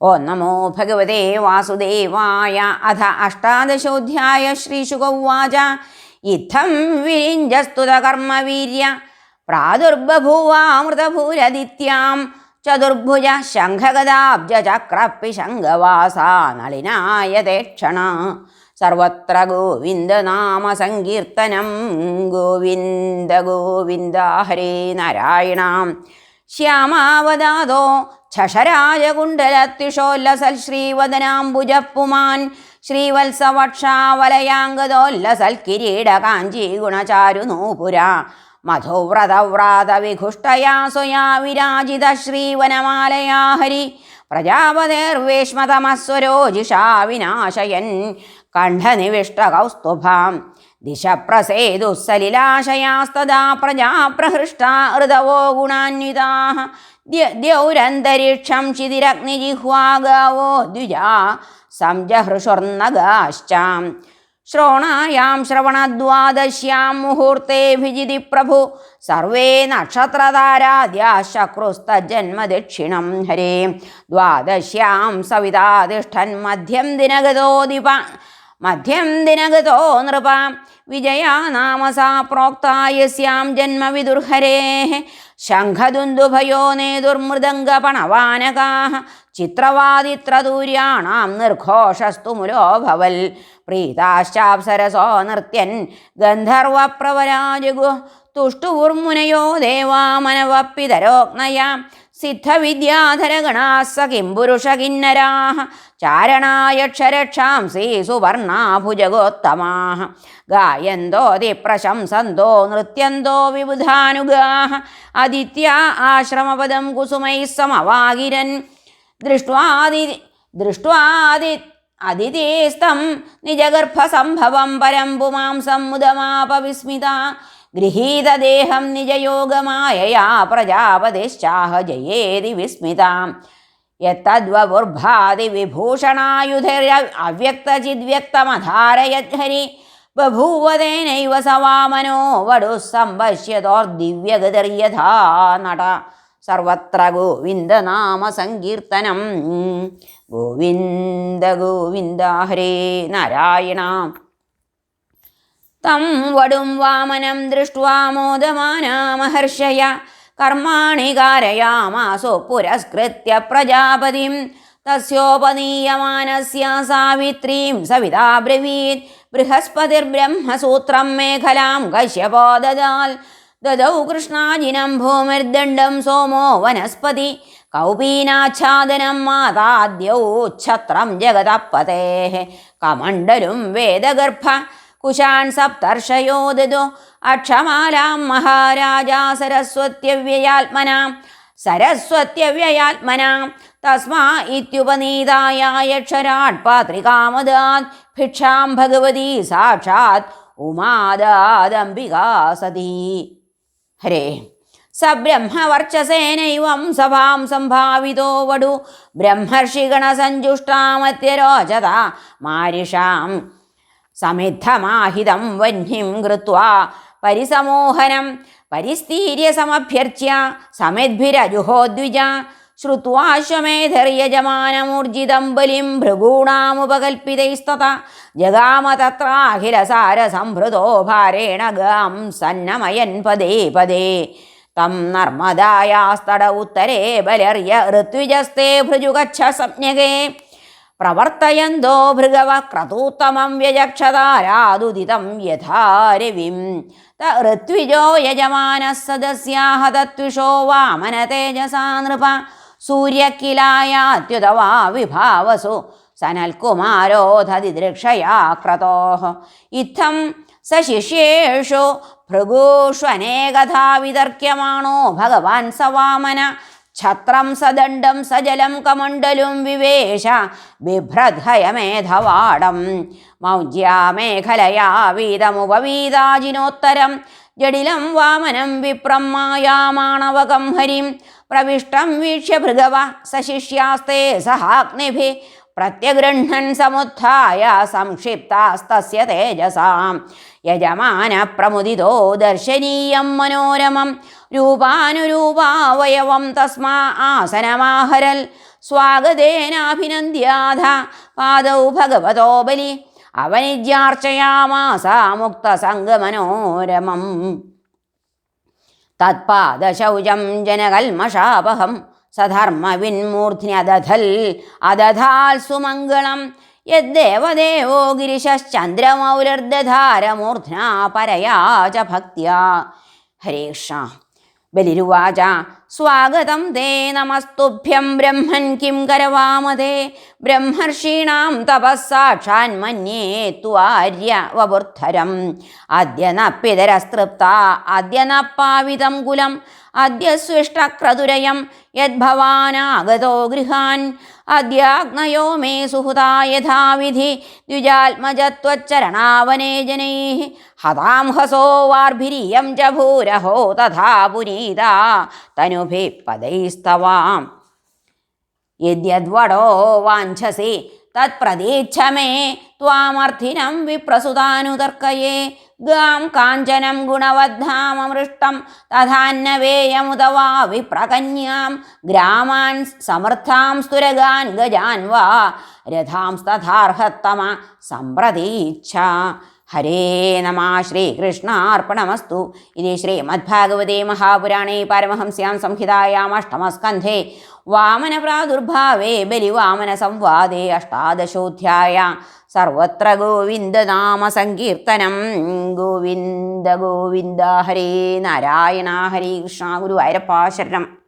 ഓ നമോ ഭഗവതേ വാസുദേവായ അഥ അഷ്ടാദശോധ്യായ ശ്രീശുക ഉവാച ഇത്തം വിരിഞ്ചസ്തുത കർമ്മവീര്യ പ്രാദുർബഭൂവാമൃതഭൂരദിത്യാം ചതുർഭുജ ശംഖഗദാബ്ജ ചക്രപ്പി ശംഖവാസാ നളിനായതേ ക്ഷണ സർവത്ര ഗോവിന്ദനാമ സങ്കീർത്തനം ഗോവിന്ദ ഗോവിന്ദ ഹരേ നാരായണ. ശ്യാമാവതാതോ ഛഷരാജകുണ്ടലത്തിഷോല്ലസൽ ശ്രീവദനാംബുജപ്പുമാൻ ശ്രീവത്സവക്ഷാവലയാംഗതോല്ലസൽ കിരീട കാഞ്ചി ഗുണചാരു നൂപുര മധുവ്രതവ്രാത വിഘുഷ്ടയാ സ്വയാ വിരാജിത ശ്രീവനമാലയാ ഹരി പ്രജാപതേർവേഷ്മതമസ്വരോജിഷാ വിനാശയൻ കണ്ഠനിവിഷ്ടകൗസ്തുഭാം. ദിശ പ്രസേതുസലിലാശയാസ്തദാ പ്രജാ പ്രഹൃഷ്ടാ ഋതവോ ഗുണാന്വിതാ ദ്യൗരന്തരീക്ഷം ചിതിരഗ്നിജിഹ്വാഗാവോ ദ്വിജാ സംജഹൃഷുർനഗാശ്ചാം. ശ്രോണായാം ശ്രവണദ്വാദശ്യാം മുഹൂർത്തേഭിജിതി പ്രഭു. സർവേ നക്ഷത്രതാരാദ്യാശക്രുസ്തജന്മദക്ഷിണം ഹരേ. ദ്വാദശ്യാം സവിതാതിഷ്ഠൻ മധ്യം ദിനഗതോ ദിപ മധ്യം ദിനഗതോ നൃപ വിജയാ നാമ സാ പ്രോക്തായസ്യാം ജന്മവിദുർഹരേ. ശംഖദുന്ദുഭയോ നേതുർമൃദംഗപണവാനകാ. ചിത്രവാദിത്രദൂര്യാണാം നിർഘോഷസ്തു മുലോഭവൽ പ്രീതാശ്ചാപ്സരസോ നൃത്യൻ ഗന്ധർവപ്രവരാജഗു. തുഷ്ടുവുർമുനയോ ദേവാമനവപ്പിതരോഗ്നയാം. ചാരണായക്ഷരക്ഷാംസി സുവർണാഭുജഗോത്തമാ ഗായന്തോതി പ്രശംസന്തോ നൃത്യന്തോ വിബുധാനുഗാ ആദിത്യ ആശ്രമപദം കുസുമൈ സമവാകിരൻ ദൃഷ്ടി ദൃഷ്ടി അതിഥേസ്തം നിജഗർഭസംഭവം പരം പുമാംസം മുദമാപവിസ്മിത ഗൃഹീതദേഹം നിജയോഗമായയാ പ്രജാപതിശ്ചാഹ ജയേതി വിസ്മിതാം. യത്തദ്വപുർഭാതി വിഭൂഷണായുധര അവ്യക്തചിദ്വ്യക്തമധാരയദ്ഹരി ബഭൂവതേനൈവ സവാമനോ വടു സംപശ്യതോർദിവ്യഗതിർയഥാ നട. സർവത്ര ഗോവിന്ദനാമ സങ്കീർത്തനം ഗോവിന്ദ ഗോവിന്ദ ഹരേ നാരായണ. തം വടും വാമനം ദൃഷ്ട്വാ മോദമാനാമഹർഷയ കർമാണി കാരയാമാസോ പുരസ്കൃത്യ പ്രജാപതിം. തസ്യോപനീയമാനസ്യ സാവിത്രീം സവിതാബ്രവീത് ബൃഹസ്പതിർബ്രഹ്മസൂത്രം മേഖലാം കശ്യപോ ദദാൽ. ദദൗ കൃഷ്ണാജിനം ഭൂമിർദണ്ഡം സോമോ വനസ്പതി. കൗപീനാച്ഛാദനം മാതാദ്യൗ ഛത്രം ജഗതപ്പതേ കമണ്ഡലും വേദഗർഭ. കുശാൻ സപ്തർഷയോ ദദോ അക്ഷമാലാം മഹാരാജാ സരസ്വത്യവ്യയാത്മനാം. സരസ്വത്യവ്യയാത്മനാം. തസ്മാ ഇത്യുപനീതായായക്ഷരാട് പാത്രികാമദാത് ഭിക്ഷാം ഭഗവതി സാക്ഷാത് ഉമാദാദംബികാ സതീ. ഹരേ. സബ്രഹ്മവർച്ചസേനൈവം സഭാം സംഭാവിതോ വടു. ബ്രഹ്മർഷിഗണസഞ്ജുഷ്ടാമത്യരോചത മാരിഷാം സമിദ്ധമാഹിതം വന്യം കൃത്വാ പരിസമോഹനം. പരിസ്ഥീര്യ സമഭ്യർച്ച്യ സമിദ്ഭിരജുഹോദ്വിജ ശ്രുത്വാശ്വമേധർയജമാനമൂർജിതം ബലിം ഭൃഗൂണാമുപകൽപ്പിതൈസ്തത. ജഗാമ തത്രാഖിലസാരസംഭൃതോ ഭാരേണ ഗാം സന്നമയൻ പദേ പദേ. തം നർമ്മദായാസ്തട ഉത്തരേ ബലർയ ഋത്വിജസ്തേ ഭൃജുഗച്ഛ സംജ്ഞകേ. പ്രവർത്തയന്തോ ഭൃഗവ ക്രതൂത്തമം വ്യജക്ഷതാരാദുദിതം യഥാരവിം ഋത്വിജോ യജമാന സദസ്യാഹതത്വിഷോ വാമന തേജസാ നൃപ. സൂര്യക്കിലായാത്യുതവാ വിഭാവസു. സനൽകുമാരോധതിദൃക്ഷയാ ക്രതോ. ഇത്തം സ ശിഷ്യേഷു ഭൃഗൂഷ്വനേകഥാ വിതർക്യമാണോ ഭഗവാൻ സവാമന. വാമന ഛത്രം സദണ്ഡം സജലം കമണ്ഡലും വിവേശ ബിഭ്രദ്ഭയമേധവാടം മൗജ്യാമേഖലയാ വീതമുപവീതാജിനോത്തരം. ജഡിലം വാമനം വിപ്രം മായാമാണവകം ഹരിം. പ്രവിഷ്ടം വീക്ഷ്യ ഭൃഗവ സശിഷ്യാസ്തേ സഹാഗ്നിഭി. പ്രത്യഗൃഹ്ണൻ സമുത്ഥായ സംക്ഷിപ്താസ്തസ്യ തേജസാം. യജമാന പ്രമുദിതോ ദർശനീയം മനോരമം. രൂപാനുരൂപാവയവം തസ്മാ ആസനമാഹരൽ. സ്വാഗതേനാഭിനന്ദ്യാധ. പാദൗ ഭഗവതോ ബലി. അവനിജ്യാർച്ചയാമാസ മുക്തസംഗമനോരമം. തത്പാദശൗചം ജനകൽമഷാപഹം. സധർമ്മവിന്മൂർധ്ന്യദധൽ അദധാൽ സുമംഗളം. യദ്ദേവദേവോ ഗിരിശശ്ചന്ദ്രമൗലിർദധാരമൂർധ്നാ പരയാ ച ഭക്തിയ ഹരേഷ ബലിരുവാച. സ്വാഗതം തേ നമസ്തുഭ്യം ബ്രഹ്മൻ കിം കരവാമതേ. ബ്രഹ്മർഷീണാം തപസ്സാക്ഷാൻ മന്യേ ത്വാര്യ വപുർധരം അദ്യ ന പിതരസ്തൃപ്ത അദ്യ ന പാവിതം കുലം അദ്യ സ്വിഷ്ടക്രതുരയം യദ്ഭവാനാഗതോ ഗൃഹാൻ. अद्याग्नयो मे सुहृता यथा विधि द्विजात्मजत्वच्चरणावने जनैः। हतां हसो वार्भिरियं च भूरहो तथा पुनीता तनुभिः पदैस्तवाम् यद्यद्वडो वाञ्छसि, तत्प्रदीच्छ मे त्वामर्थिनं विप्रसुतानुतर्कये। ഗാം കാഞ്ചനം ഗുണവദ്ധാമമൃഷ്ടം തഥാന്നവേയമുതവാ വിപ്രകന്യാം ഗ്രാമാൻ സമർത്ഥാം സ്തുരഗാൻ ഗജാൻ വാ രഥാം രഥാംസ്തഥാർഹത്തമ സമ്പ്രതീച്ഛ ഹരേ നമ ശ്രീകൃഷ്ണാർപ്പണമസ്തു ഇതി ശ്രീമദ്ഭാഗവതേ മഹാപുരാണേ പാരമഹംസ്യാം സംഹിതായാം അഷ്ടമസ്കന്ധേ വാമനപ്രാദുർഭാവേ ബലിവാമന സംവാദേ അഷ്ടാദശോധ്യായ. സർവത്ര ഗോവിന്ദനാമ സങ്കീർത്തനം. ഗോവിന്ദ ഗോവിന്ദ ഹരേ നാരായണ ഹരേ കൃഷ്ണ ഗുരു ശരണം.